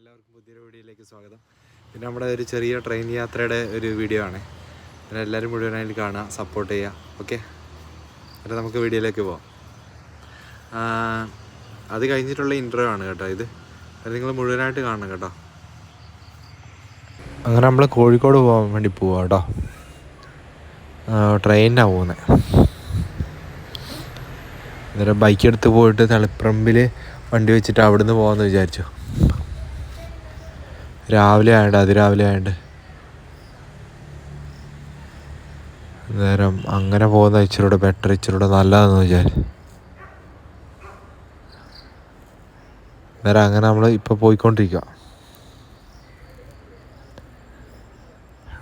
എല്ലാവർക്കും പുതിയൊരു വീഡിയോയിലേക്ക് സ്വാഗതം. പിന്നെ നമ്മുടെ ഒരു ചെറിയ ട്രെയിൻ യാത്രയുടെ ഒരു വീഡിയോ ആണ്. പിന്നെ എല്ലാവരും മുഴുവനായിട്ട് കാണുക സപ്പോർട്ട് ചെയ്യുക. ഓക്കെ എന്നിട്ട് നമുക്ക് വീഡിയോയിലേക്ക് പോവാം. അത് കഴിഞ്ഞിട്ടുള്ള ഇന്റർവ്യൂ ആണ് കേട്ടോ ഇത്. നിങ്ങൾ മുഴുവനായിട്ട് കാണണം കേട്ടോ. അങ്ങനെ നമ്മൾ കോഴിക്കോട് പോകാൻ വേണ്ടി പോവാം കേട്ടോ. ട്രെയിനിനാണ് പോകുന്നത് അന്നേരം ബൈക്ക് എടുത്ത് പോയിട്ട് തളിപ്പറമ്പിൽ വണ്ടി വെച്ചിട്ട് അവിടെ നിന്ന് പോകാമെന്ന് വിചാരിച്ചു. രാവിലെ ആയതുകൊണ്ട് അതിരാവിലെ ആയതുകൊണ്ട് നേരം അങ്ങനെ പോകുന്ന ഇച്ചിരൂടെ ബെറ്റർ ഇച്ചിരൂടെ നല്ലതെന്ന് വിചാരിച്ചു നേരം അങ്ങനെ നമ്മൾ ഇപ്പോൾ പോയിക്കൊണ്ടിരിക്കുക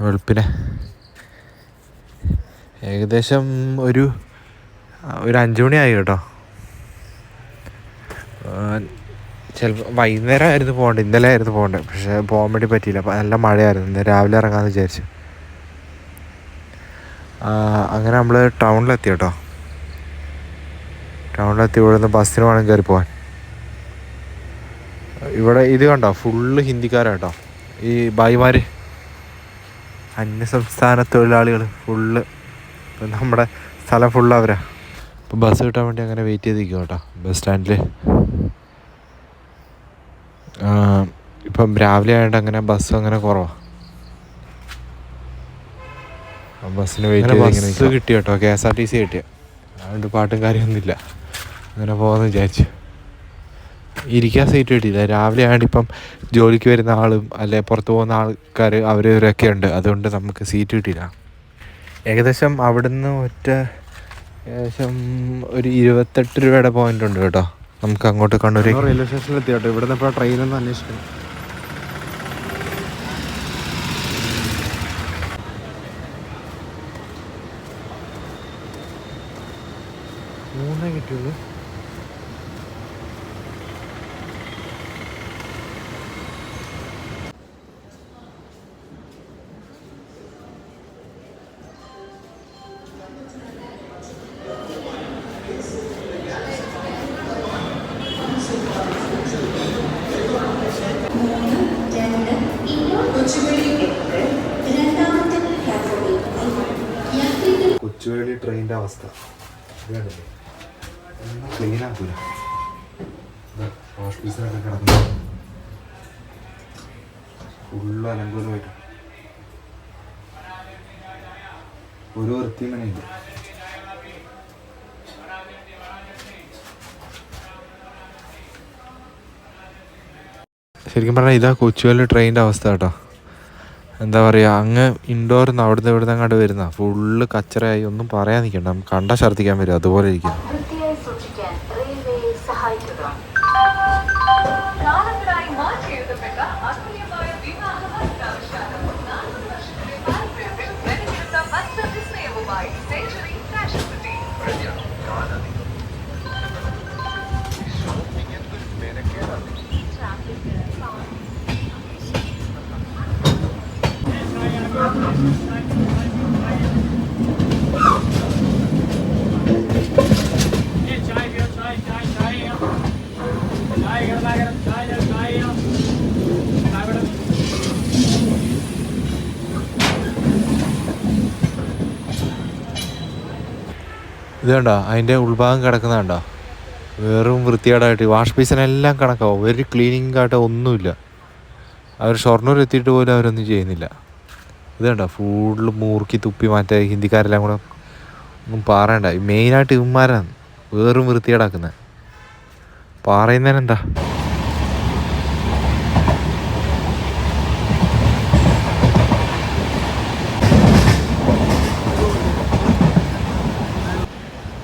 വെളുപ്പിനെ. ഏകദേശം ഒരു ഒരു അഞ്ച് മണിയായി കേട്ടോ. ചിലപ്പോൾ വൈകുന്നേരം ആയിരുന്നു പോകേണ്ടത് ഇന്നലെ ആയിരുന്നു പോകേണ്ടത്. പക്ഷേ പോകാൻ വേണ്ടി പറ്റിയില്ല. അപ്പം നല്ല മഴയായിരുന്നു. ഇന്ന് രാവിലെ ഇറങ്ങാമെന്ന് വിചാരിച്ചു. അങ്ങനെ നമ്മൾ ടൗണിലെത്തി കേട്ടോ. ടൗണിലെത്തി ഇവിടെ നിന്ന് ബസ്സിന് വേണം കയറി പോകാൻ ഇവിടെ ഇത് കണ്ടോ? ഫുള്ള് ഹിന്ദിക്കാരാട്ടോ ഈ ഭായിമാർ അന്യസംസ്ഥാന തൊഴിലാളികൾ ഫുള്ള്. നമ്മുടെ സ്ഥലം ഫുള്ള് അവരാ. അപ്പോൾ ബസ് കിട്ടാൻ വേണ്ടി അങ്ങനെ വെയിറ്റ് ചെയ്തിരിക്കും കേട്ടോ. ബസ് സ്റ്റാൻഡിൽ ഇപ്പം രാവിലെ ആയതുകൊണ്ട് അങ്ങനെ ബസ് അങ്ങനെ കുറവാണ് ബസ്സിന് വെയിറ്റ് ബസ് കിട്ടി കേട്ടോ K S R T C കിട്ടിയ? അതുകൊണ്ട് പാട്ടും കാര്യമൊന്നുമില്ല. അങ്ങനെ പോകാമെന്ന് വിചാരിച്ചു. ഇരിക്കാൻ സീറ്റ് കിട്ടിയില്ല. രാവിലെ ആയതുകൊണ്ട് ഇപ്പം ജോലിക്ക് വരുന്ന ആളും അല്ലെ പുറത്ത് പോകുന്ന ആൾക്കാർ അവരവരൊക്കെ ഉണ്ട്. അതുകൊണ്ട് നമുക്ക് സീറ്റ് കിട്ടിയില്ല. ഏകദേശം അവിടുന്ന് ഒറ്റ ഏകദേശം ഒരു ഇരുപത്തെട്ട് രൂപയുടെ പോയിന്റ് ഉണ്ട് കേട്ടോ. നമുക്ക് അങ്ങോട്ട് കണ്ണൂർ റെയിൽവേ സ്റ്റേഷനിൽ എത്തി കേട്ടോ നിന്ന് ഇപ്പോൾ ട്രെയിനൊന്നും അന്വേഷിക്കണം. അവസ്ഥ. ക്ലീൻ ആക്കൂല വാഷ് പീസിനൊക്കെ കിടന്നു. ഫുള്ള് അലങ്കോലമായിട്ട്. ഒരു വൃത്തിയും ഇല്ല. ശരിക്കും പറഞ്ഞാൽ ഇതാ കൊച്ചുവേളി ട്രെയിനിന്റെ അവസ്ഥ കേട്ടോ. എന്താ പറയുക അങ്ങ് ഇൻഡോറിൽ നിന്ന് അവിടുന്ന് ഇവിടുന്ന് അങ്ങോട്ട് വരുന്ന. ഫുള്ള് കച്ചറയായി. ഒന്നും പറയാൻ നിൽക്കണ്ട. നമുക്ക് കണ്ട ഛർദ്ദിക്കാൻ വരും. അതുപോലെ ഇരിക്കും പകരം കണ്ടോ അതിന്റെ ഉൾഭാഗം കിടക്കുന്ന കണ്ടോ. വെറും വൃത്തികേടായിട്ട് വാഷ് ബേസിനെല്ലാം കണക്കാവും. ഒരു ക്ലീനിങ് ആയിട്ട് ഒന്നുമില്ല. അവർ ഷൊർണൂർ എത്തിയിട്ട് പോലും അവരൊന്നും ചെയ്യുന്നില്ല. ഇത് കണ്ടോ ഫുള്ള് മൂർക്കി തുപ്പി മാറ്റേ ഹിന്ദിക്കാരെല്ലാം കൂടെ ഒന്നും പാറേണ്ട. മെയിനായിട്ട് ഇവന്മാരാണ്. വെറും വൃത്തികേടാക്കുന്നത് പാറയുന്നതിനെന്താ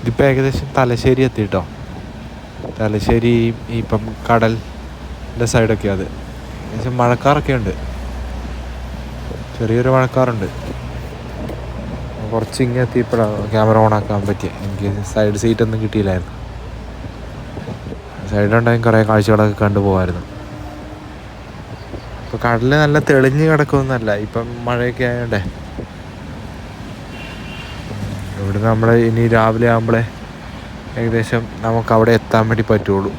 ഇതിപ്പോൾ ഏകദേശം തലശ്ശേരി എത്തി കേട്ടോ തലശ്ശേരി ഇപ്പം കടലിന്റെ സൈഡൊക്കെ അത്. ഏകദേശം മഴക്കാറൊക്കെ ഉണ്ട്. ചെറിയൊരു മഴക്കാറുണ്ട്. കുറച്ച് ഇങ്ങനെ എത്തിയപ്പോഴാണ് ക്യാമറ ഓൺ ആക്കാൻ പറ്റിയത് എനിക്ക് സൈഡ് സീറ്റ് ഒന്നും കിട്ടിയില്ലായിരുന്നു. സൈഡുണ്ടായി കുറേ കാഴ്ചകളൊക്കെ കണ്ടു പോകുമായിരുന്നു കടൽ നല്ല തെളിഞ്ഞ് കിടക്കുമെന്നല്ല ഇപ്പം മഴയൊക്കെ ആയതുകൊണ്ടേ ഇവിടുന്ന് നമ്മൾ ഇനി രാവിലെ ആകുമ്പോഴേ ഏകദേശം നമുക്ക് അവിടെ എത്താൻ വേണ്ടി പറ്റുള്ളൂ.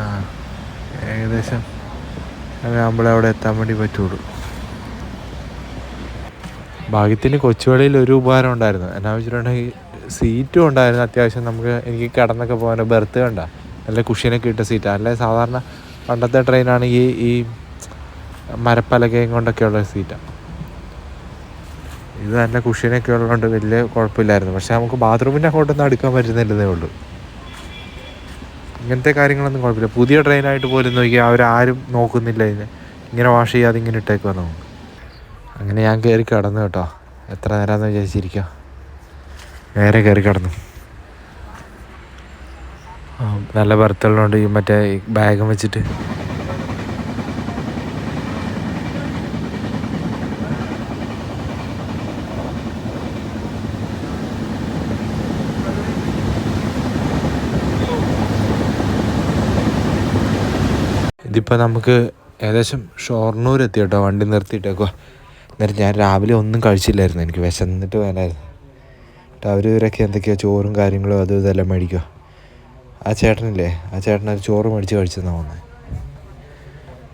ആ ഏകദേശം അങ്ങനെ അവിടെ എത്താൻ വേണ്ടി പറ്റുള്ളൂ. ഭാഗ്യത്തിന് കൊച്ചുവേളിയിൽ ഒരു ഉപകാരം ഉണ്ടായിരുന്നു. എന്നാ വെച്ചിട്ടുണ്ടെങ്കിൽ സീറ്റും ഉണ്ടായിരുന്നു. അത്യാവശ്യം നമുക്ക് എനിക്ക് കിടന്നൊക്കെ പോകാൻ ബെർത്ത് കണ്ട. നല്ല കുഷ്യനൊക്കെ ഇട്ട സീറ്റാണ് അല്ലെ? സാധാരണ പണ്ടത്തെ ട്രെയിനാണെങ്കിൽ ഈ മരപ്പലകയും കൊണ്ടൊക്കെയുള്ള സീറ്റാണ് ഇത് നല്ല കുഷ്യനൊക്കെ ഉള്ളതുകൊണ്ട് വലിയ കുഴപ്പമില്ലായിരുന്നു. പക്ഷെ നമുക്ക് ബാത്റൂമിന്റെ അങ്ങോട്ടൊന്നും അടുക്കാൻ പറ്റുന്നില്ലെന്നേ ഉള്ളൂ. ഇങ്ങനത്തെ കാര്യങ്ങളൊന്നും കുഴപ്പമില്ല. പുതിയ ട്രെയിനായിട്ട് പോലും നോക്കിയാൽ അവരാരും നോക്കുന്നില്ല ഇതിനെ. ഇങ്ങനെ വാഷ് ചെയ്യാതെ ഇങ്ങനെ ഇട്ടേക്കുവാ നമുക്ക്. അങ്ങനെ ഞാൻ കയറി കിടന്നു കേട്ടോ. എത്ര നേരമെന്ന് വിചാരിച്ചിരിക്കുക നേരെ കയറി കിടന്നു. നല്ല ബർത്തുള്ളതുകൊണ്ട് ഈ മറ്റേ ബാഗും വെച്ചിട്ട്. ഇതിപ്പോൾ നമുക്ക് ഏകദേശം ഷൊർണൂർ എത്തി കേട്ടോ വണ്ടി നിർത്തിയിട്ടേക്കുക എന്നിട്ട് ഞാൻ രാവിലെ ഒന്നും കഴിച്ചില്ലായിരുന്നു എനിക്ക് വിശന്നിട്ട് വേണമായിരുന്നു അവർ ഇവരൊക്കെ എന്തൊക്കെയോ ചോറും കാര്യങ്ങളും അതും ഇതെല്ലാം മേടിക്കുക ആ ചേട്ടനില്ലേ ആ ചേട്ടൻ ഒരു ചോറ് മേടിച്ച് കഴിച്ചെന്നാണ് വന്നത്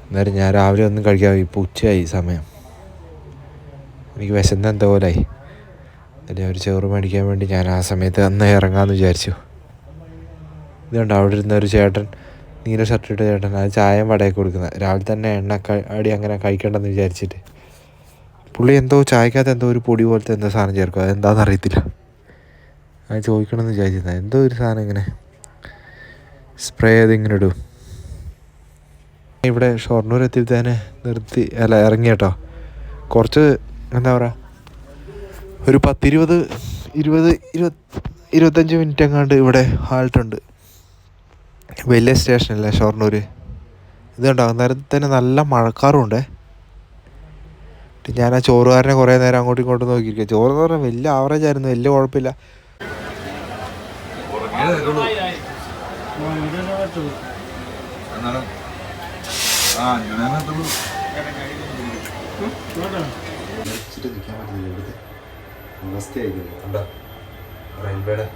എന്നാലും ഞാൻ രാവിലെ ഒന്നും കഴിക്കാൻ ഇപ്പോൾ ഉച്ചയായി സമയം. എനിക്ക് വിശന്ന എന്തോ പോലായി. എന്നിട്ട് ഒരു ചോറ് മേടിക്കാൻ വേണ്ടി ഞാൻ ആ സമയത്ത് അന്ന് ഇറങ്ങാമെന്ന് വിചാരിച്ചു. ഇതുകൊണ്ട് അവിടെ ഇരുന്ന ഒരു ചേട്ടൻ നീല ഷർട്ട് ഇട്ട ചേട്ടൻ അത് ചായയും വടയൊക്കെ കൊടുക്കുന്നത്. രാവിലെ തന്നെ എണ്ണ അടി അങ്ങനെ കഴിക്കണ്ടെന്ന് വിചാരിച്ചിട്ട്. പുള്ളി എന്തോ ചായക്കകത്ത് എന്തോ ഒരു പൊടി പോലത്തെ എന്തോ സാധനം ചേർക്കും. അതെന്താണെന്ന് അറിയത്തില്ല. അത് ചോദിക്കണമെന്ന് വിചാരിച്ചിരുന്നത് എന്തോ ഒരു സാധനം ഇങ്ങനെ സ്പ്രേ ചെയ്ത് ഇങ്ങനെ ഇടും. ഇവിടെ ഷൊർണൂർ തന്നെ നിർത്തി അല്ല ഇറങ്ങി കേട്ടോ. കുറച്ച് എന്താ പറയുക ഒരു പത്തിരുപത് ഇരുപത് ഇരുപത് ഇരുപത്തഞ്ച് മിനിറ്റ് എങ്ങാണ്ട് ഇവിടെ ഹാൾട്ടുണ്ട് വലിയ സ്റ്റേഷനല്ലേ ഷൊർണൂർ ഇത് കണ്ടോ അന്നേരം തന്നെ നല്ല മഴക്കാറുണ്ടേ ഞാൻ ആ ചോറുകാരനെ കുറേ നേരം അങ്ങോട്ടും ഇങ്ങോട്ടും നോക്കിയിരിക്കുക ചോറ് എന്ന് പറഞ്ഞാൽ വലിയ ആവറേജ് ആയിരുന്നു വലിയ കുഴപ്പമില്ല. റെയിൽവേയുടെ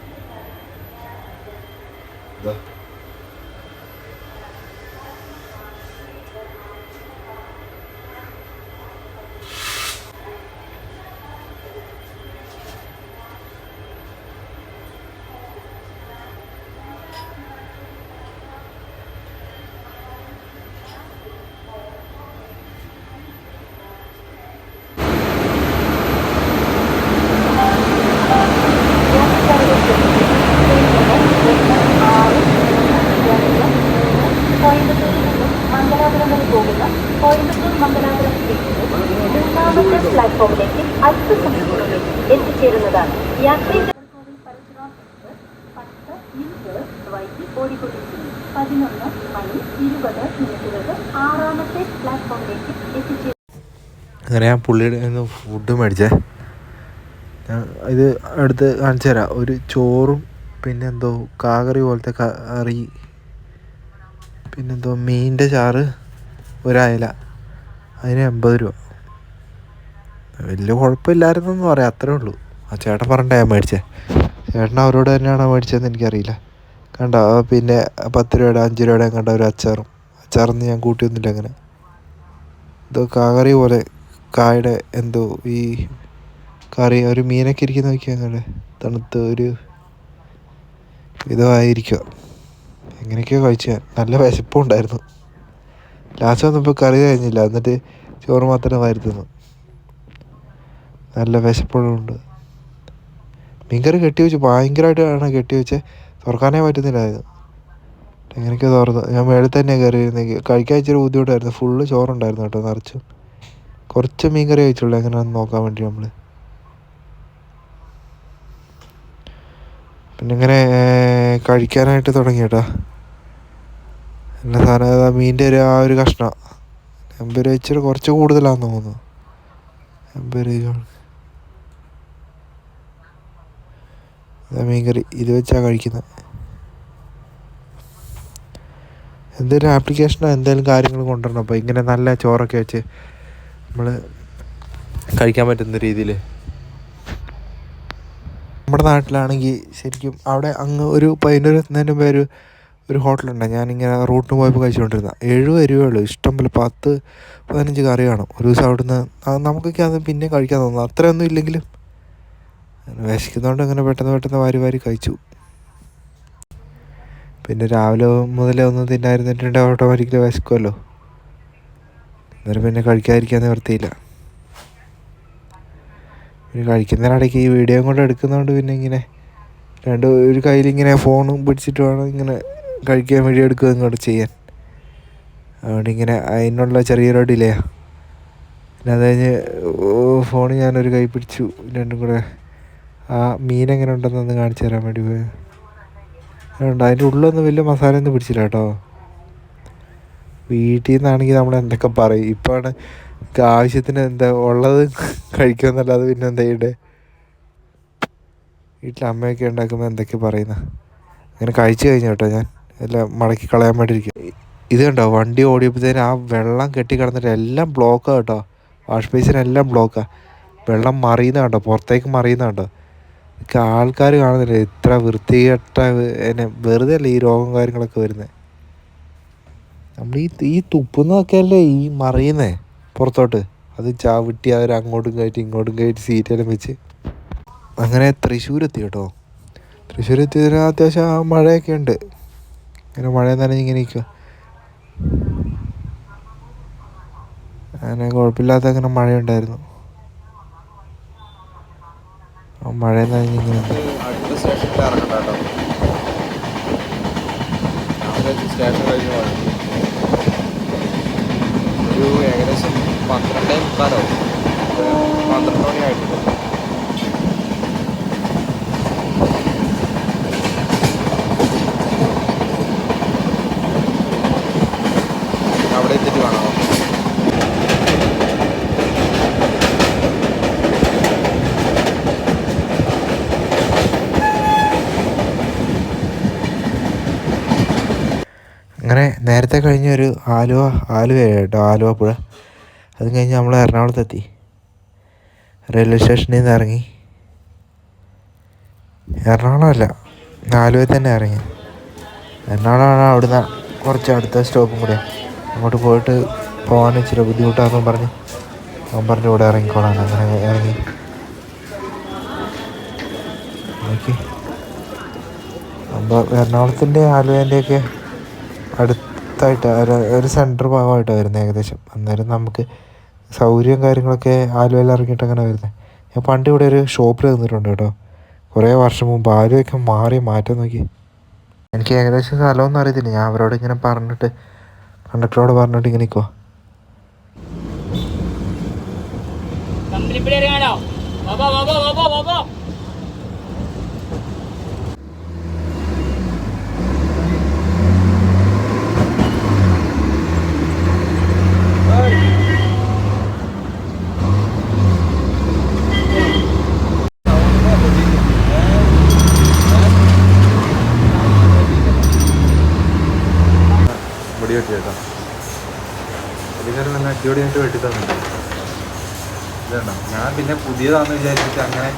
കോയമ്പത്തൂരിൽ അങ്ങനെ ഞാൻ പുള്ളിയുടെ ഫുഡ് മേടിച്ചേ. ഇത് അടുത്ത് കാണിച്ചു തരാം. ഒരു ചോറും പിന്നെന്തോ കാകറി പോലത്തെ കറി പിന്നെന്തോ മീനിന്റെ ചാറ് ഒരയല. അതിന് എൺപത് രൂപ. വലിയ കുഴപ്പമില്ലായിരുന്നെന്ന് പറയാം. അത്രേ ഉള്ളൂ. ആ ചേട്ടൻ പറഞ്ഞിട്ട് ഞാൻ മേടിച്ചേ. ചേട്ടൻ അവരോട് തന്നെയാണോ മേടിച്ചതെന്ന് എനിക്കറിയില്ല. കണ്ട? പിന്നെ പത്ത് രൂപയുടെ അഞ്ച് രൂപയുടെ കണ്ട ഒരു അച്ചാറും. അച്ചാറൊന്നും ഞാൻ കൂട്ടിയൊന്നുമില്ല അങ്ങനെ. എന്തോ കാകറി പോലെ കായുടെ എന്തോ ഈ കറി ഒരു മീനൊക്കെ ഇരിക്കുന്ന നോക്കിയാൽ തണുത്ത ഒരു ഇതായിരിക്കുക എങ്ങനെയൊക്കെയോ കഴിച്ചു ഞാൻ. നല്ല വിശപ്പും ഉണ്ടായിരുന്നു. ലാസ്റ്റ് വന്നപ്പോൾ കറി കഴിഞ്ഞില്ല. എന്നിട്ട് ചോറ് മാത്രമേ വരുത്തുന്നു നല്ല വിശപ്പുണ്ട് മീൻകറി കെട്ടി വെച്ച് ഭയങ്കരമായിട്ടാണ് കെട്ടി വെച്ച്. തുറക്കാനേ പറ്റുന്നില്ല എങ്ങനെയൊക്കെ തുറന്നു ഞാൻ മേളിൽ തന്നെ കയറി ഇരുന്നെങ്കിൽ കഴിക്കാൻ ഇച്ചിരി ബുദ്ധിമുട്ടായിരുന്നു. ഫുള്ള് ചോറുണ്ടായിരുന്നു കേട്ടോ നിറച്ച്. കുറച്ച് മീൻ കറി കഴിച്ചുള്ളൂ എങ്ങനെയാണെന്ന് നോക്കാൻ വേണ്ടി നമ്മൾ പിന്നെ ഇങ്ങനെ കഴിക്കാനായിട്ട് തുടങ്ങി കേട്ടോ. എന്നെ സാധനം മീന്റെ ഒരു ആ ഒരു കഷ്ണം. എൺപത് രൂപ ഇച്ചിരി കുറച്ച് കൂടുതലാണെന്ന് തോന്നുന്നു. എൺപത് രൂപ മീൻ ഇത് വെച്ചാണ് കഴിക്കുന്നത് എന്തെങ്കിലും ആപ്ലിക്കേഷനോ എന്തെങ്കിലും കാര്യങ്ങൾ കൊണ്ടുവരണം. അപ്പോൾ ഇങ്ങനെ നല്ല ചോറൊക്കെ വെച്ച് നമ്മൾ കഴിക്കാൻ പറ്റുന്ന രീതിയിൽ നമ്മുടെ നാട്ടിലാണെങ്കിൽ ശരിക്കും അവിടെ അങ്ങ് ഒരു പതിനൊരു എത്തുന്നതിന് മുമ്പേ ഒരു ഒരു ഹോട്ടലുണ്ട്. ഞാനിങ്ങനെ റൂട്ടിന് പോയപ്പോൾ കഴിച്ചുകൊണ്ടിരുന്ന എഴുപത് ഉള്ളൂ ഇഷ്ടം പോലെ പത്ത് പതിനഞ്ച് കറി കാണും ഒരു ദിവസം അവിടുന്ന് നമുക്കൊക്കെ അത് പിന്നെ കഴിക്കാൻ തോന്നുന്നു. അത്രയൊന്നും ഇല്ലെങ്കിലും. വിശക്കുന്നതുകൊണ്ട് അങ്ങനെ പെട്ടെന്ന് പെട്ടെന്ന് വാരി വാരി കഴിച്ചു. പിന്നെ രാവിലെ മുതലേ ഒന്നും തിന്നായിരുന്നിട്ടുണ്ടെങ്കിൽ ഓട്ടോമാറ്റിക്കലി വിശക്കുമല്ലോ അന്നേരം പിന്നെ കഴിക്കാതിരിക്കാൻ നിവർത്തിയില്ല പിന്നെ കഴിക്കുന്നതിനിടയ്ക്ക് ഈ വീഡിയോ കൊണ്ട് എടുക്കുന്നതുകൊണ്ട് പിന്നെ ഇങ്ങനെ രണ്ട് ഒരു കയ്യിലിങ്ങനെ ഫോണും പിടിച്ചിട്ട് വേണം ഇങ്ങനെ കഴിക്കാൻ വീഡിയോ എടുക്കുക ഇങ്ങോട്ട് ചെയ്യാൻ. അതുകൊണ്ട് ഇങ്ങനെ അതിനുള്ള ചെറിയൊരു ഡിലേയാണ് പിന്നെ അത് കഴിഞ്ഞ് ഫോൺ ഞാനൊരു കൈ പിടിച്ചു. രണ്ടും കൂടെ ആ മീൻ എങ്ങനെ ഉണ്ടെന്നൊന്ന് കാണിച്ചു തരാൻ വേണ്ടി പോയി. അതുകൊണ്ട് അതിന്റെ ഉള്ളൊന്നും വലിയ മസാല ഒന്നും പിടിച്ചില്ല കേട്ടോ. വീട്ടിൽ നിന്നാണെങ്കിൽ നമ്മൾ എന്തൊക്കെ പറയും? ഇപ്പോഴാണ് ആവശ്യത്തിന് എന്താ ഉള്ളത് കഴിക്കുമെന്നല്ലാതെ പിന്നെ എന്താ ചെയ്യണ്ടേ? വീട്ടിൽ അമ്മയൊക്കെ ഉണ്ടാക്കുമ്പോൾ എന്തൊക്കെ പറയുന്ന? അങ്ങനെ കഴിച്ചു കഴിഞ്ഞു കേട്ടോ ഞാൻ. എല്ലാം മടക്കി കളയാൻ വേണ്ടിയിരിക്കും ഇത് കണ്ടോ വണ്ടി ഓടിയപ്പോഴത്തേന് ആ വെള്ളം കെട്ടി കിടന്നിട്ട് എല്ലാം ബ്ലോക്കാണ് കേട്ടോ. വാഷ് ബേസിനെല്ലാം ബ്ലോക്കാണ് വെള്ളം മറിയുന്ന കണ്ടോ പുറത്തേക്ക് മറിയുന്ന ഇതൊക്കെ ആൾക്കാർ കാണുന്നില്ല? ഇത്ര വൃത്തികെട്ട എന്നെ വെറുതെ അല്ല ഈ രോഗം കാര്യങ്ങളൊക്കെ വരുന്നത് നമ്മൾ ഈ ഈ തുപ്പുന്നതൊക്കെ അല്ലേ ഈ മറിയുന്നേ പുറത്തോട്ട്? അത് ചാവിട്ടി അവർ അങ്ങോട്ടും കയറ്റി ഇങ്ങോട്ടും കയറ്റി സീറ്റെല്ലാം വെച്ച്. അങ്ങനെ തൃശ്ശൂർ എത്തി കേട്ടോ തൃശ്ശൂർ എത്തിയതിന് അത്യാവശ്യം മഴയൊക്കെ ഉണ്ട്. ഇങ്ങനെ മഴ നനഞ്ഞ് ഇങ്ങനെ നിൽക്കുക അങ്ങനെ കുഴപ്പമില്ലാത്ത അങ്ങനെ മഴയുണ്ടായിരുന്നു. മഴ നനഞ്ഞ് അടുത്ത സ്റ്റേഷനിൽ ഇറങ്ങണ്ട കേട്ടോ. സ്റ്റേഷൻ ഒരു ഏകദേശം പന്ത്രണ്ടേ മുക്കാലോ പന്ത്രണ്ട് മണിയായിട്ടുണ്ട് അവിടെ എത്തിയിട്ട് വേണോ അങ്ങനെ നേരത്തെ കഴിഞ്ഞ ഒരു ആലുവ ആലുവ കേട്ടോ ആലുവ പുഴ അത് കഴിഞ്ഞ് നമ്മൾ എറണാകുളത്തെത്തി. റെയിൽവേ സ്റ്റേഷനിൽ നിന്ന് ഇറങ്ങി എറണാകുളമല്ല ആലുവയിൽ തന്നെ ഇറങ്ങി എറണാകുളമാണ് അവിടുന്ന് കുറച്ച് അടുത്ത സ്റ്റോപ്പും കൂടെ. അങ്ങോട്ട് പോയിട്ട് പോകാൻ ഇച്ചിരി ബുദ്ധിമുട്ടാണെന്നും പറഞ്ഞ്. അവൻ പറഞ്ഞ് ഇവിടെ ഇറങ്ങിക്കോളാൻ. അങ്ങനെ ഇറങ്ങി. നോക്കി. അപ്പോൾ എറണാകുളത്തിന്റെ ആലുവേന്റെയൊക്കെ അടുത്തായിട്ട് ഒരു- ഒരു സെന്റർ ഭാഗമായിട്ടാണ് വരുന്നത് ഏകദേശം. അന്നേരം നമുക്ക് സൗകര്യം കാര്യങ്ങളൊക്കെ ആലുവയിൽ ഇറങ്ങിയിട്ട് അങ്ങനെ വരുന്നത് ഞാൻ പണ്ട് ഇവിടെ ഒരു ഷോപ്പിൽ നിന്നിട്ടുണ്ട് കേട്ടോ. കുറേ വർഷം മുമ്പ് ആലുവയൊക്കെ മാറി മാറ്റം നോക്കി. എനിക്ക് ഏകദേശം സ്ഥലമൊന്നും അറിയത്തില്ല. ഞാൻ അവരോട് ഇങ്ങനെ പറഞ്ഞിട്ട് കണ്ടക്ടറോട് പറഞ്ഞിട്ട് ഇങ്ങനെ നിൽക്കുവാ ഇവിടെ ഇറങ്ങാനോ? ബാബാ ബാബാ ബാബാ ബാബാ മുടി വെട്ടി കേട്ടോ നല്ല അടിപൊളിയായിട്ട് വെട്ടി തന്നിട്ടുണ്ട് ഞാൻ പിന്നെ പുതിയതാണെന്ന് വിചാരിച്ചിട്ട് അങ്ങനെ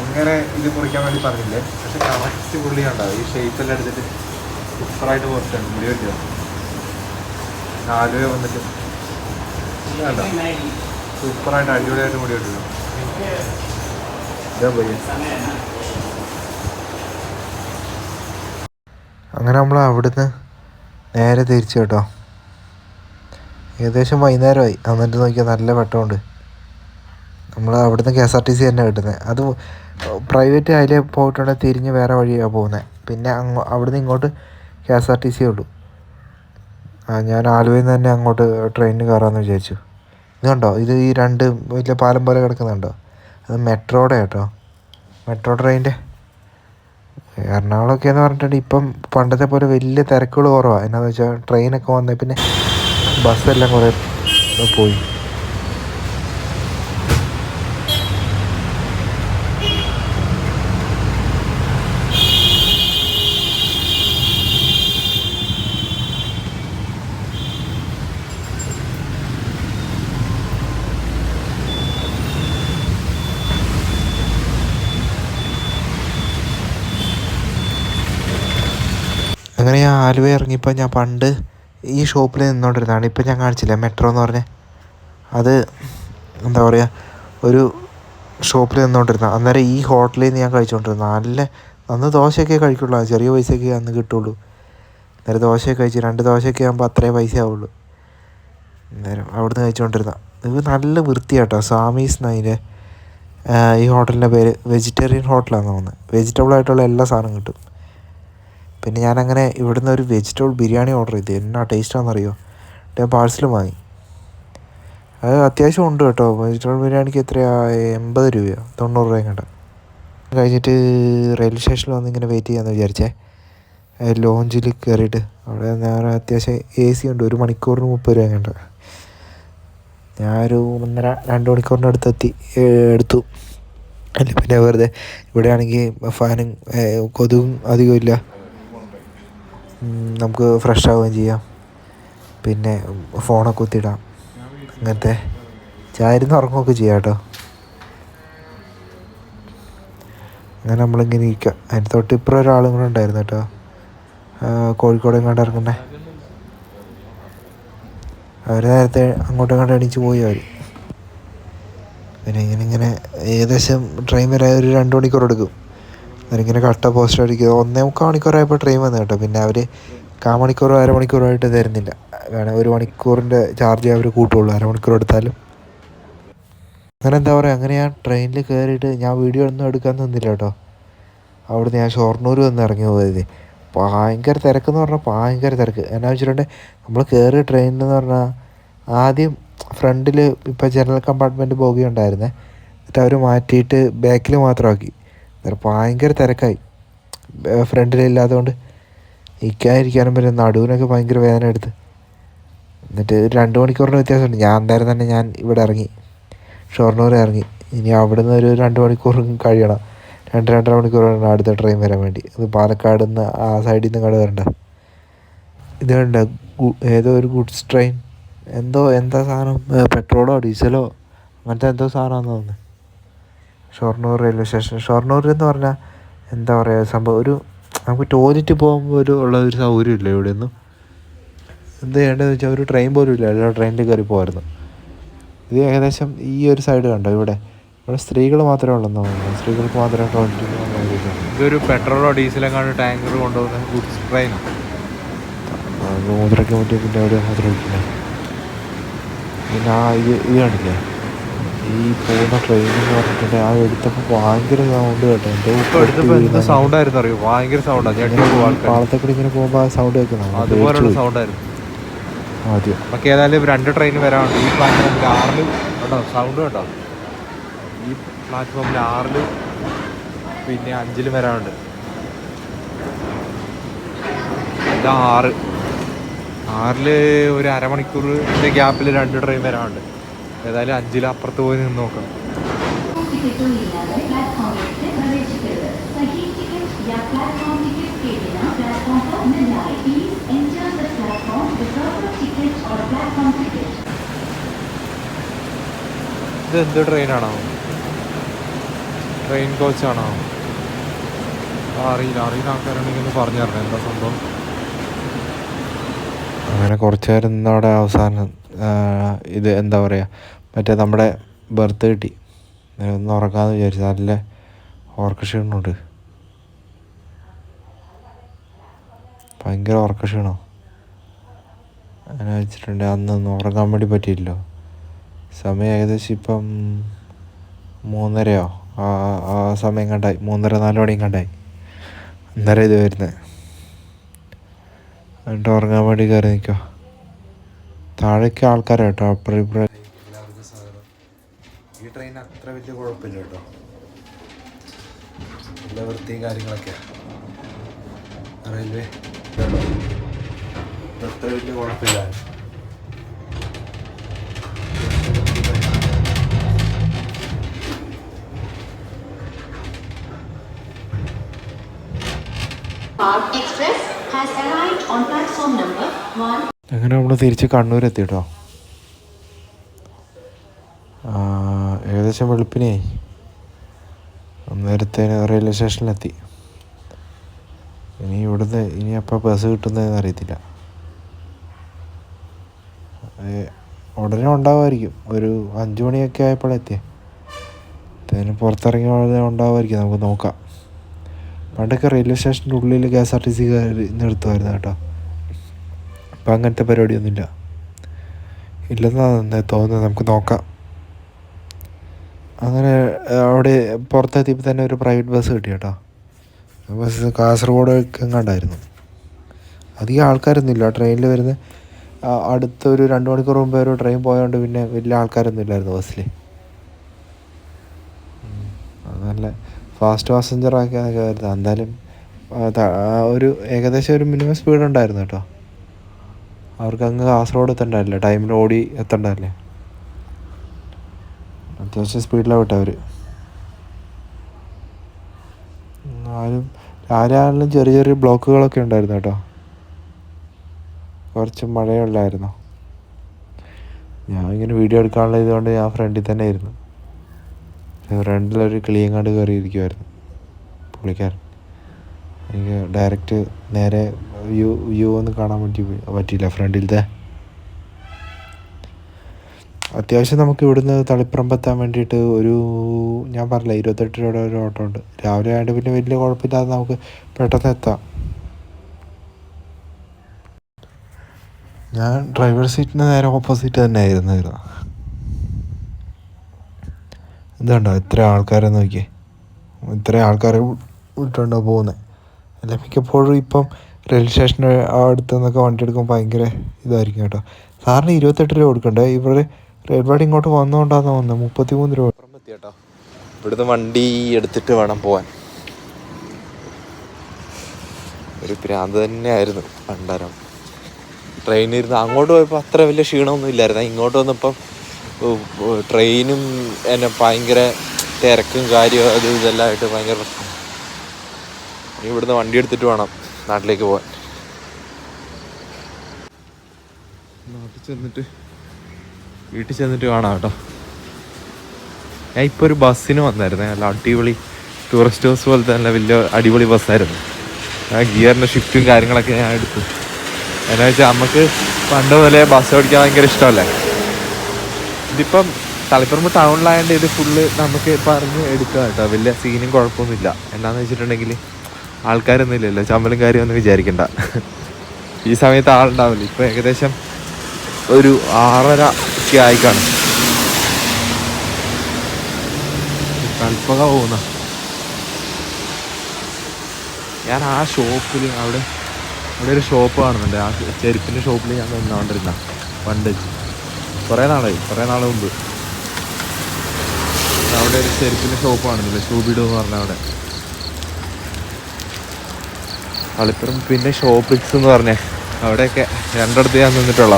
അങ്ങനെ ഇത് മുറിക്കാൻ വേണ്ടി പറഞ്ഞില്ലേ? പക്ഷെ കറക്റ്റ് പുള്ളി ഉണ്ടാവും ഈ ഷേപ്പെല്ലാം എടുത്തിട്ട് സൂപ്പറായിട്ട് മുറിച്ചാണ് മുടി വെട്ടിയോ ആലുവ വന്നിട്ട്. സൂപ്പറായിട്ട് അടിപൊളിയായിട്ട് മുടി വെട്ടിയോ ഇതാ അങ്ങനെ നമ്മൾ അവിടുന്ന് നേരെ തിരിച്ചു കേട്ടോ. ഏകദേശം വൈകുന്നേരമായി. എന്നിട്ട് നോക്കിയാൽ നല്ല വെട്ടമുണ്ട്. നമ്മൾ അവിടുന്ന് K S R T C തന്നെ കിട്ടുന്നത് അത് പ്രൈവറ്റ് അതിൽ പോയിട്ടുണ്ടെങ്കിൽ തിരിഞ്ഞ് വേറെ വഴിയാണ് പോകുന്നത് പിന്നെ അങ്ങോ അവിടുന്ന് ഇങ്ങോട്ട് K S R T C ഉള്ളൂ. ആ ഞാൻ ആലുവയിൽ നിന്ന് തന്നെ അങ്ങോട്ട് ട്രെയിനിന് കയറാമെന്ന് വിചാരിച്ചു. ഇതുണ്ടോ ഇത് ഈ രണ്ട് വലിയ പാലം പോലെ കിടക്കുന്നുണ്ടോ? അത് മെട്രോയുടെ കേട്ടോ. മെട്രോ ട്രെയിനിന്റെ. എറണാകുളമൊക്കെ എന്ന് പറഞ്ഞിട്ടുണ്ടെങ്കിൽ ഇപ്പം പണ്ടത്തെ പോലെ വലിയ തിരക്കുകൾ കുറവാണ് എന്നാന്ന് വെച്ചാൽ ട്രെയിനൊക്കെ വന്നേ പിന്നെ ബസ്സെല്ലാം കുറേ പോയി. അങ്ങനെ ഞാൻ ആലുവ ഇറങ്ങിയപ്പോൾ ഞാൻ പണ്ട് ഈ ഷോപ്പിൽ നിന്നുകൊണ്ടിരുന്നതാണ് ഇപ്പം ഞാൻ കാണിച്ചില്ല? മെട്രോ എന്ന് പറഞ്ഞ. അത് എന്താ പറയുക ഒരു ഷോപ്പിൽ നിന്നുകൊണ്ടിരുന്ന അന്നേരം ഈ ഹോട്ടലിൽ നിന്ന് ഞാൻ കഴിച്ചുകൊണ്ടിരുന്ന നല്ല അന്ന് ദോശയൊക്കെ കഴിക്കുള്ളൂ. ചെറിയ പൈസയൊക്കെ അന്ന് കിട്ടുള്ളൂ. അന്നേരം ദോശയൊക്കെ കഴിച്ചു രണ്ട് ദോശയൊക്കെ ആകുമ്പോൾ അത്രേ പൈസ ആവുള്ളൂ. അന്നേരം അവിടുന്ന് കഴിച്ചുകൊണ്ടിരുന്ന ഇത് നല്ല വൃത്തിയാട്ടോ. സ്വാമീസ് എന്നതിന്റെ ഈ ഹോട്ടലിന്റെ പേര് വെജിറ്റേറിയൻ ഹോട്ടലാണെന്ന് തോന്നുന്നത് വെജിറ്റബിൾ ആയിട്ടുള്ള എല്ലാ സാധനവും കിട്ടും. പിന്നെ ഞാനങ്ങനെ ഇവിടുന്ന് ഒരു വെജിറ്റബിൾ ബിരിയാണി ഓർഡർ ചെയ്തു. എന്നാ ടേസ്റ്റാണെന്നറിയോ ഞാൻ പാഴ്സലും വാങ്ങി. അത് അത്യാവശ്യം ഉണ്ട് കേട്ടോ. വെജിറ്റബിൾ ബിരിയാണിക്ക് എത്രയാ? എൺപത് രൂപയോ? തൊണ്ണൂറ് രൂപയും കണ്ട. കഴിഞ്ഞിട്ട് റെയിൽവേ സ്റ്റേഷനിൽ വന്ന് ഇങ്ങനെ വെയിറ്റ് ചെയ്യാമെന്ന് വിചാരിച്ചേ. ലോഞ്ചിൽ കയറിയിട്ട് അവിടെ ഞാൻ അത്യാവശ്യം എ സി ഉണ്ട്. ഒരു മണിക്കൂറിന് മുപ്പത് രൂപ കണ്ട. ഞാനൊരു ഒന്നര രണ്ട് മണിക്കൂറിന്റെ അടുത്ത് എത്തി എടുത്തു. അല്ല പിന്നെ വെറുതെ ഇവിടെയാണെങ്കിൽ ഫാനും കൊതുകും അധികം ഇല്ല. ഉം, നമുക്ക് ഫ്രഷ് ആവുകയും ചെയ്യാം. പിന്നെ ഫോണൊക്കെ കുത്തിയിടാം. അങ്ങനത്തെ ചായരുന്ന് ഉറങ്ങുകയൊക്കെ ചെയ്യാം കേട്ടോ. അങ്ങനെ നമ്മളിങ്ങനെ ഇരിക്കുക അതിന് തൊട്ട് ഇപ്പുറം ഒരാളും കൂടെ ഉണ്ടായിരുന്നു കേട്ടോ. കോഴിക്കോട് എങ്ങാണ്ട് ഇറങ്ങുന്നേ. അവർ നേരത്തെ അങ്ങോട്ടും ഇങ്ങോട്ടും എണീച്ച് പോയി അവർ പിന്നെ ഇങ്ങനെ ഇങ്ങനെ ഏകദേശം ട്രെയിൻ വരാൻ ഒരു രണ്ട് മണിക്കൂർ എടുക്കും. അതിങ്ങനെ കട്ട പോസ്റ്റർ അടിക്കുക. ഒന്നേ മുക്കാൽ മണിക്കൂറായപ്പോൾ ട്രെയിൻ വന്നു കേട്ടോ. പിന്നെ അവർ കാ മണിക്കൂറോ അരമണിക്കൂറോ ആയിട്ട് തരുന്നില്ല. വേണേൽ ഒരു മണിക്കൂറിന്റെ ചാർജ് അവർ കൂട്ടുള്ളൂ. അരമണിക്കൂർ എടുത്താലും. അങ്ങനെ എന്താ പറയുക അങ്ങനെ ഞാൻ ട്രെയിനിൽ കയറിയിട്ട് ഞാൻ വീഡിയോ ഒന്നും എടുക്കാൻ നിന്നില്ല കേട്ടോ. അവിടുന്ന് ഞാൻ ഷൊർണൂർ വന്ന് ഇറങ്ങി പോയത്. ഭയങ്കര തിരക്കെന്ന് പറഞ്ഞാൽ ഭയങ്കര തിരക്ക്. എന്നാ വെച്ചിട്ടുണ്ടെങ്കിൽ നമ്മൾ കയറിയ ട്രെയിനിൽ എന്ന് പറഞ്ഞാൽ ആദ്യം ഫ്രണ്ടിൽ ഇപ്പോൾ ജനറൽ കമ്പാർട്ട്മെന്റ് പോകുകയുണ്ടായിരുന്നേ എന്നിട്ട് അവർ മാറ്റിയിട്ട് ബാക്കിൽ മാത്രമാക്കി. അന്നേരം ഭയങ്കര തിരക്കായി. ഫ്രണ്ടിലില്ലാത്തതുകൊണ്ട് നിൽക്കാതിരിക്കാനും പറ്റും നടുവിനൊക്കെ ഭയങ്കര വേദന എടുത്ത്. എന്നിട്ട് ഒരു രണ്ട് മണിക്കൂറിന്റെ വ്യത്യാസമുണ്ട്. ഞാൻ അന്നേരം തന്നെ ഞാൻ ഇവിടെ ഇറങ്ങി. ഷൊർണൂർ ഇറങ്ങി. ഇനി അവിടുന്ന് ഒരു രണ്ട് മണിക്കൂർ കഴിയണം. രണ്ട് രണ്ടര മണിക്കൂർ വേണം അടുത്ത ട്രെയിൻ വരാൻ വേണ്ടി. അത് പാലക്കാട് നിന്ന് ആ സൈഡിൽ നിന്ന് കട വരണ്ട. ഇത് കണ്ട ഏതോ ഒരു ഗുഡ്സ് ട്രെയിൻ എന്തോ എന്താ സാധനം? പെട്രോളോ ഡീസലോ അങ്ങനത്തെ എന്തോ സാധനമാണെന്ന് തോന്നുന്നു. ഷൊർണൂർ റെയിൽവേ സ്റ്റേഷൻ ഷൊർണൂർ എന്ന് പറഞ്ഞാൽ എന്താ പറയുക സംഭവം ഒരു നമുക്ക് ടോയ്ലറ്റ് പോകുമ്പോൾ ഒരു ഉള്ള ഒരു സൗകര്യം ഇല്ല ഇവിടെ ഒന്നും എന്ത് ചെയ്യേണ്ടതെന്ന് വെച്ചാൽ ഒരു ട്രെയിൻ പോലും ഇല്ല. എല്ലാ ട്രെയിനിൽ കയറി പോകായിരുന്നു ഇത് ഏകദേശം ഈ ഒരു സൈഡ് കണ്ടോ? ഇവിടെ ഇവിടെ സ്ത്രീകൾ മാത്രമേ ഉള്ളെന്ന് തോന്നുന്നു. സ്ത്രീകൾക്ക് മാത്രമേ ടോയ്ലറ്റ് ഇതൊരു പെട്രോളോ ഡീസലോ കാണുന്ന ടാങ്കർ കൊണ്ടുപോകുന്ന ഗുഡ്സ് ട്രെയിനാണ് മൂത്രയ്ക്ക് പറ്റിയ പിന്നെ അവിടെ മൂത്രം ഒഴിക്കുന്നത് പിന്നെ ആ ഇത് ഇത് കണ്ടില്ലേ? ഈ പോകുന്ന ട്രെയിൻ എന്ന് പറഞ്ഞിട്ടുണ്ടെങ്കിൽ ആ എടുത്തപ്പോൾ ഭയങ്കര സൗണ്ട് കേട്ടോ. എന്തോ സൗണ്ട് ആയിരുന്നു അറിയോ? ഭയങ്കര സൗണ്ടാണ് പാളത്തെ കൂടി ഇങ്ങനെ പോകുമ്പോൾ ആ സൗണ്ട് കേൾക്കണം? അതുപോലുള്ള സൗണ്ടായിരുന്നു ആദ്യം. നമുക്ക് ഏതായാലും രണ്ട് ട്രെയിൻ വരാനുണ്ട്. ഈ പ്ലാറ്റ്ഫോമിൽ ആറിൽ കേട്ടോ സൗണ്ട് കേട്ടോ ഈ പ്ലാറ്റ്ഫോമിൽ ആറിൽ പിന്നെ അഞ്ചിലും വരാനുണ്ട്. ഇതാ ആറ്. ആറിൽ ഒരു അരമണിക്കൂറിന്റെ ഗ്യാപ്പിൽ രണ്ട് ട്രെയിൻ വരാനുണ്ട്. ഏതായാലും അഞ്ചിലപ്പുറത്ത് പോയി നിന്ന് നോക്കാം. ഇത് എന്ത് ട്രെയിനാണോ ട്രെയിൻ കോച്ചാണോ അറിയില്ല. അറിയുന്ന ആൾക്കാരാണെങ്കിൽ ഒന്ന് പറഞ്ഞു തരണം. എന്താ സംഭവം? അങ്ങനെ കുറച്ചു നേരം ഇന്നവിടെ അവസാനം ഇത് എന്താ പറയുക മറ്റേ നമ്മുടെ ബർത്ത് കിട്ടി. ഒന്ന് ഉറക്കാമെന്ന് വിചാരിച്ചു നല്ല ഓർക്കക്ഷീണുണ്ട് ഭയങ്കര ഓർക്കക്ഷീണോ? അങ്ങനെ വെച്ചിട്ടുണ്ട്. അന്നൊന്ന് ഉറങ്ങാൻ വേണ്ടി പറ്റിയില്ലല്ലോ. സമയം ഏകദേശം ഇപ്പം മൂന്നരയോ? ആ ആ സമയം കണ്ടായി. മൂന്നര നാല് മണിയും കണ്ടായി. അന്നേരം ഇത് വരുന്നത് എന്നിട്ട് ഉറങ്ങാൻ വേണ്ടി കയറി നിൽക്കുക താഴേക്ക് ആൾക്കാരെ കേട്ടോ. അപ്പുറം ഇപ്പുറം. ഈ ട്രെയിൻ അത്ര വലിയ കുഴപ്പമില്ല കേട്ടോ. നല്ല വൃത്തിയും കാര്യങ്ങളൊക്കെയാണ് റെയിൽവേ അത്ര വലിയ കുഴപ്പമില്ല. Park Express has arrived on platform number 1 അങ്ങനെ നമ്മൾ തിരിച്ച് കണ്ണൂർ എത്തി കേട്ടോ ഏകദേശം വെളുപ്പിനെ. നേരത്തെ റെയിൽവേ സ്റ്റേഷനിലെത്തി. ഇനി ഇവിടുന്ന് ഇനി അപ്പോൾ ബസ് കിട്ടുന്നതെന്ന് അറിയത്തില്ല. ഉടനെ ഉണ്ടാവുമായിരിക്കും. ഒരു അഞ്ചു മണിയൊക്കെ ആയപ്പോഴെത്തിയ അതിന് പുറത്തിറങ്ങി ഉടനെ ഉണ്ടാവുമായിരിക്കും. നമുക്ക് നോക്കാം. പണ്ടൊക്കെ റെയിൽവേ സ്റ്റേഷന്റെ ഉള്ളിൽ K S R T C നിർത്തുമായിരുന്നു കേട്ടോ. ഇപ്പം അങ്ങനത്തെ പരിപാടിയൊന്നുമില്ല. ഇല്ലെന്നാണ് തോന്നുന്നത് നമുക്ക് നോക്കാം. അങ്ങനെ അവിടെ പുറത്തെത്തിയപ്പോൾ തന്നെ ഒരു പ്രൈവറ്റ് ബസ് കിട്ടി കേട്ടോ. ബസ് കാസർഗോഡ് എങ്ങാണ്ടായിരുന്നു. അധികം ആൾക്കാരൊന്നും ഇല്ല. ട്രെയിനിൽ വരുന്ന അടുത്തൊരു രണ്ട് മണിക്കൂർ മുമ്പ് ഒരു ട്രെയിൻ പോയതുകൊണ്ട് പിന്നെ വലിയ ആൾക്കാരൊന്നും ഇല്ലായിരുന്നു ബസ്സിൽ നല്ല ഫാസ്റ്റ് പാസഞ്ചർ ആക്കിയൊക്കെ വരുന്നത് എന്തായാലും ഒരു ഏകദേശം ഒരു മിനിമം സ്പീഡ് ഉണ്ടായിരുന്നു കേട്ടോ. അവർക്ക് അങ്ങ് കാസർഗോഡ് എത്തണ്ടല്ലേ ടൈമിൽ ഓടി എത്തണ്ടല്ലേ അത്യാവശ്യം സ്പീഡിലാണ് വിട്ടവർ ആരും ആരാണെങ്കിലും ചെറിയ ചെറിയ ബ്ലോക്കുകളൊക്കെ ഉണ്ടായിരുന്നു കേട്ടോ. കുറച്ച് മഴയുള്ളായിരുന്നു ഞാൻ ഇങ്ങനെ വീഡിയോ എടുക്കാനുള്ള ഇതുകൊണ്ട് ഞാൻ ഫ്രണ്ടിൽ തന്നെ ആയിരുന്നു. ഫ്രണ്ടിലൊരു കണ്ട് കയറിയിരിക്കുമായിരുന്നു പുള്ളിക്കാരൻ. എനിക്ക് ഡയറക്റ്റ് നേരെ വ്യൂ വ്യൂ ഒന്നും കാണാൻ പറ്റി പറ്റിയില്ല ഫ്രണ്ടിലത്തെ. അത്യാവശ്യം നമുക്ക് ഇവിടുന്ന് തളിപ്പറമ്പെത്താൻ വേണ്ടിയിട്ട് ഒരു ഞാൻ പറഞ്ഞില്ല ഇരുപത്തെട്ട് രൂപയുടെ ഒരു ഓട്ടോ ഉണ്ട്. രാവിലെ ആയിട്ട് പിന്നെ വലിയ കുഴപ്പമില്ലാതെ നമുക്ക് പെട്ടെന്ന് എത്താം. ഞാൻ ഡ്രൈവർ സീറ്റിന് നേരെ ഓപ്പോസിറ്റ് തന്നെ ആയിരുന്നു. ഇതുണ്ടോ ഇത്ര ആൾക്കാരെ നോക്കിയേ. ഇത്ര ആൾക്കാരെ വിട്ടുണ്ടോ പോകുന്നത് അല്ല മിക്കപ്പോഴും ഇപ്പം റെയിൽവേ സ്റ്റേഷന്റെ അടുത്ത് നിന്നൊക്കെ വണ്ടി എടുക്കുമ്പോൾ ഭയങ്കര ഇതായിരിക്കും കേട്ടോ. സാറിന് ഇരുപത്തെട്ട് രൂപ കൊടുക്കണ്ടേ? ഇവർ റെയിൽവേഡ് ഇങ്ങോട്ട് വന്നുകൊണ്ടാന്ന് തോന്നുന്നത് മുപ്പത്തി മൂന്ന് രൂപ. കേട്ടോ ഇവിടുന്ന് വണ്ടി എടുത്തിട്ട് വേണം പോവാൻ. ഒരു ഭ്രാന്ത് തന്നെയായിരുന്നു പണ്ടാരം ട്രെയിനിൽ ഇരുന്ന് അങ്ങോട്ട് പോയപ്പോൾ അത്ര വലിയ ക്ഷീണമൊന്നും ഇല്ലായിരുന്നു. ഇങ്ങോട്ട് വന്നപ്പം ട്രെയിനും എന്നെ ഭയങ്കര തിരക്കും കാര്യവും അത് ഇതെല്ലാം ആയിട്ട് ഭയങ്കര പ്രശ്നം ഇനി ഇവിടുന്ന് വണ്ടി എടുത്തിട്ട് വേണം നാട്ടിലേക്ക് പോകാൻ നാട്ടിൽ ചെന്നിട്ട് വീട്ടിൽ ചെന്നിട്ട് കാണാം കേട്ടോ. ഞാൻ ഇപ്പോൾ ഒരു ബസ്സിന് വന്നായിരുന്നു. നല്ല അടിപൊളി ടൂറിസ്റ്റ് ബസ് പോലത്തെ നല്ല വലിയ അടിപൊളി ബസ്സായിരുന്നു. ആ ഗിയറിന്റെ ഷിഫ്റ്റും കാര്യങ്ങളൊക്കെ ഞാൻ എടുത്തു. എന്നാ വെച്ചാൽ നമുക്ക് പണ്ട് മുതലേ ബസ് ഓടിക്കാൻ ഭയങ്കര ഇഷ്ടമല്ലേ? ഇതിപ്പം തളിപ്പറമ്പ് ടൗണിലായതുകൊണ്ട് ഇത് ഫുള്ള് നമുക്ക് പറഞ്ഞ് എടുക്കാം കേട്ടോ. വലിയ സീനും കുഴപ്പമൊന്നുമില്ല. എന്താണെന്ന് വെച്ചിട്ടുണ്ടെങ്കിൽ ആൾക്കാരൊന്നും ഇല്ലല്ലോ ചമ്മലും കാര്യമൊന്നും വിചാരിക്കണ്ട. ഈ സമയത്ത് ആളുണ്ടാവില്ല? ഇപ്പം ഏകദേശം ഒരു ആറര ഒക്കെ ആയി കാണും കൽപ്പക പോകുന്ന ഞാൻ ആ ഷോപ്പിൽ അവിടെ അവിടെ ഒരു ഷോപ്പ് കാണുന്നുണ്ട്. ആ ചെരുപ്പിന്റെ ഷോപ്പിൽ ഞാൻ നിന്നുകൊണ്ടിരുന്ന പണ്ട്. കുറേ നാളായി. കുറേ നാൾ മുമ്പ്. അവിടെ ഒരു ചെരുപ്പിന്റെ ഷോപ്പ് കാണുന്നില്ല? ഷൂബിഡോ എന്ന് പറഞ്ഞ അവിടെ. കളിപ്പുറം പിന്നെ ഷോപ്പിക്സ് എന്ന് പറഞ്ഞേ. അവിടെയൊക്കെ രണ്ടിടത്ത് ഞാൻ നിന്നിട്ടുള്ള.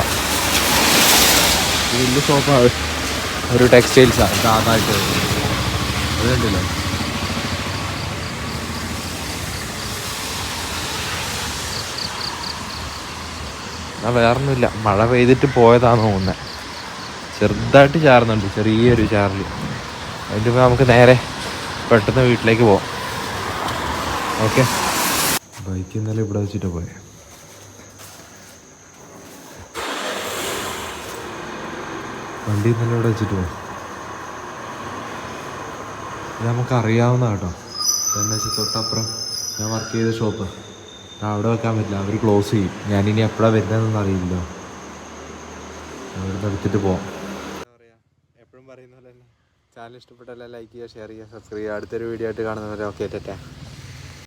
വലിയ ഷോപ്പാണ് ഒരു ടെക്സ്റ്റൈൽസാണ് സാധാരണ അത് കണ്ടില്ലേ? ആ വേറൊന്നുമില്ല. മഴ പെയ്തിട്ട് പോയതാണെന്ന് തോന്നുന്നത് ചെറുതായിട്ട് ചാറുന്നുണ്ട് ചെറിയൊരു ചാർജ് അതിന്റെ നമുക്ക് നേരെ പെട്ടെന്ന് വീട്ടിലേക്ക് പോവാം. ഓക്കെ. ബൈക്ക് ഇന്നലെ ഇവിടെ വെച്ചിട്ട് പോയെ. വണ്ടി ഇന്നലെ ഇവിടെ വെച്ചിട്ട് പോയി. നമുക്ക് അറിയാവുന്ന കേട്ടോ. എന്താ വെച്ചാൽ തൊട്ടപ്പുറം ഞാൻ വർക്ക് ചെയ്ത ഷോപ്പ് അവിടെ വെക്കാൻ പറ്റില്ല. അവർ ക്ലോസ് ചെയ്യും. ഞാനിനി എപ്പോഴാണ് വരുന്നതെന്നൊന്നും അറിയില്ല അവിടെ എടുത്തിട്ട് പോവാം. എപ്പോഴും പറയുന്ന പോലെ തന്നെ. ചാനൽ ഇഷ്ടപ്പെട്ടല്ല ലൈക്ക് ചെയ്യുക ഷെയർ ചെയ്യുക സബ്സ്ക്രൈബ് ചെയ്യുക. അടുത്തൊരു വീഡിയോ ആയിട്ട് കാണുന്നവരെ ഓക്കെ ടാറ്റാ